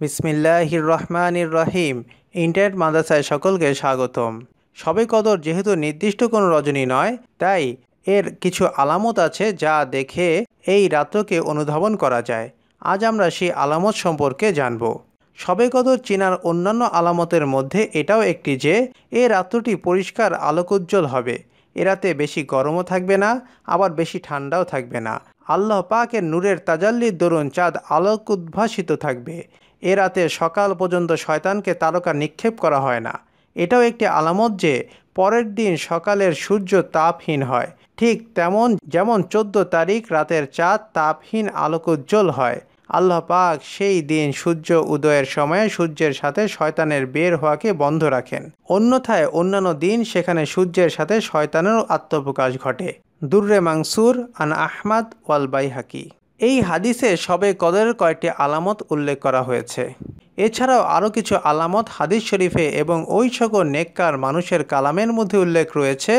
বিসমিল্লাহির রহমানির রহিম ইন্টারনেট মাদ্রাসায় সকলকে স্বাগতম। সবে কদর যেহেতু নির্দিষ্ট কোনো রজনী নয়, তাই এর কিছু আলামত আছে যা দেখে এই রাত্রকে অনুধাবন করা যায়। আজ আমরা সেই আলামত সম্পর্কে জানব। সবে কদর চেনার অন্যান্য আলামতের মধ্যে এটাও একটি যে, এ রাত্রটি পরিষ্কার আলোকোজ্জ্বল হবে। এ রাতে বেশি গরমও থাকবে না, আবার বেশি ঠান্ডাও থাকবে না। আল্লাহ পাকের নূরের তাজাল্লির দরুন চাঁদ আলোক উদ্ভাসিত থাকবে। এ রাতে সকাল পর্যন্ত শয়তানকে তারকা নিক্ষেপ করা হয় না। এটাও একটি আলামত যে, পরের দিন সকালের সূর্য তাপহীন হয়। ঠিক তেমন, যেমন চোদ্দ তারিখ রাতের চাঁদ তাপহীন আলোকোজ্জ্বল হয়। আল্লাহ পাক সেই দিন সূর্য উদয়ের সময়ে সূর্যের সাথে শয়তানের বের হওয়াকে বন্ধ রাখেন। অন্যথায় অন্যান্য দিন সেখানে সূর্যের সাথে শয়তানেরও আত্মপ্রকাশ ঘটে। দুর্রে মাংসুর, আন আহমাদ ওয়াল বাইহাকি। এই হাদিসে সবে কদরের কয়েকটি আলামত উল্লেখ করা হয়েছে। এছাড়াও আরও কিছু আলামত হাদিস শরীফে এবং ওই সকল নেককার মানুষের কালামের মধ্যে উল্লেখ রয়েছে,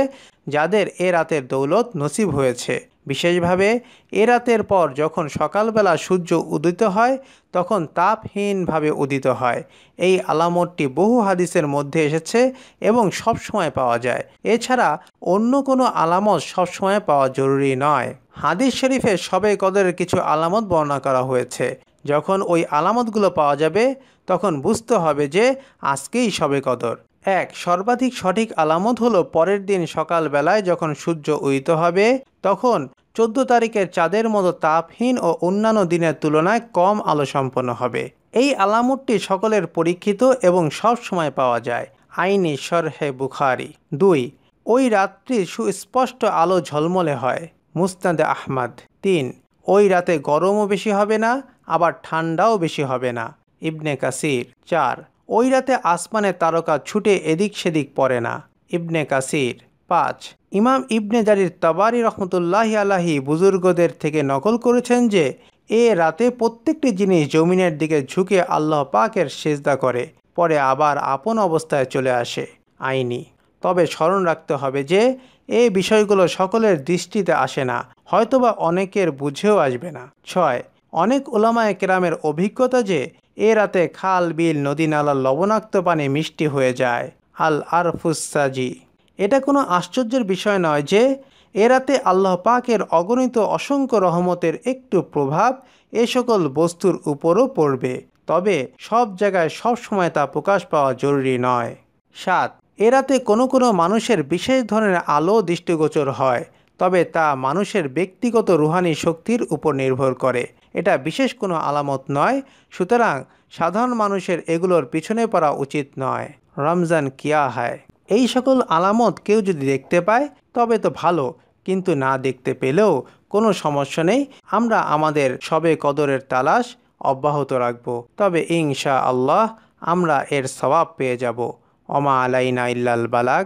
যাদের এ রাতের দৌলত নসিব হয়েছে। বিশেষভাবে এ রাতের পর যখন সকালবেলা সূর্য উদিত হয়, তখন তাপহীনভাবে উদিত হয়। এই আলামতটি বহু হাদিসের মধ্যে এসেছে এবং সব সময় পাওয়া যায়। এছাড়া অন্য কোনো আলামত সবসময় পাওয়া জরুরি নয়। হাদিস শরীফে সবে কদরের কিছু আলামত বর্ণনা করা হয়েছে। যখন ওই আলামতগুলো পাওয়া যাবে, তখন বুঝতে হবে যে আজকেই সবে কদর। এক, সর্বাধিক সঠিক আলামত হলো পরের দিন সকালবেলায় যখন সূর্য উদিত হবে, তখন চোদ্দ তারিখের চাঁদের মতো তাপহীন ও অন্যান্য দিনের তুলনায় কম আলো সম্পন্ন হবে। এই আলামতটি সকলের পরীক্ষিত এবং সব সময় পাওয়া যায়। আইনি সরহে বুখারি। দুই, ওই রাত্রি সুস্পষ্ট আলো ঝলমলে হয়। মুস্তাদে আহমাদ। তিন, ওই রাতে গরমও বেশি হবে না, আবার ঠান্ডাও বেশি হবে না। ইবনে কাসির। চার ওই রাতে আসমানে তারকা ছুটে এদিক সেদিক পড়ে না। ইবনে কাসির, পাঁচ। ইমাম ইবনে জারির তাবারি রহমতুল্লাহ আলাহি বুজুর্গদের থেকে নকল করেছেন যে, এ রাতে প্রত্যেকটি জিনিস জমিনের দিকে ঝুঁকে আল্লাহ পাকের সেজদা করে, পরে আবার আপন অবস্থায় চলে আসে আইনি। তবে স্মরণ রাখতে হবে যে, এ বিষয়গুলো সকলের দৃষ্টিতে আসে না, হয়তোবা অনেকের বুঝেও আসবে না। ছয়। অনেক ওলামায় কেরামের অভিজ্ঞতা যে এ রাতে খাল, বিল, নদী নালার লবণাক্ত পানি, মিষ্টি হয়ে যায়। আল আরফুসাজি। এটা কোনো আশ্চর্যের বিষয় নয় যে, এ রাতে আল্লাহ পাকের অগণিত অসংখ্য রহমতের একটু প্রভাব এ সকল বস্তুর উপরও পড়বে। তবে সব জায়গায় সব সময় তা প্রকাশ পাওয়া জরুরি নয়। সাত, এ রাতে কোনো কোনো মানুষের বিশেষ ধরনের আলো দৃষ্টিগোচর হয়। তবে তা মানুষের ব্যক্তিগত রুহানি শক্তির উপর নির্ভর করে। এটা বিশেষ কোনো আলামত নয়, সুতরাং সাধারণ মানুষের এগুলোর পিছনে পড়া উচিত নয়। রমজান কিয়া হয়। এই সকল আলামত কেউ যদি দেখতে পায়, তবে তো ভালো, কিন্তু না দেখতে পেলেও কোনো সমস্যা নেই। আমরা আমাদের সবে কদরের তালাশ অব্যাহত রাখব। তবে ইনশা আল্লাহ আমরা এর সবাব পেয়ে যাব। অমা আলাইনা ইল্লাল বালাগ।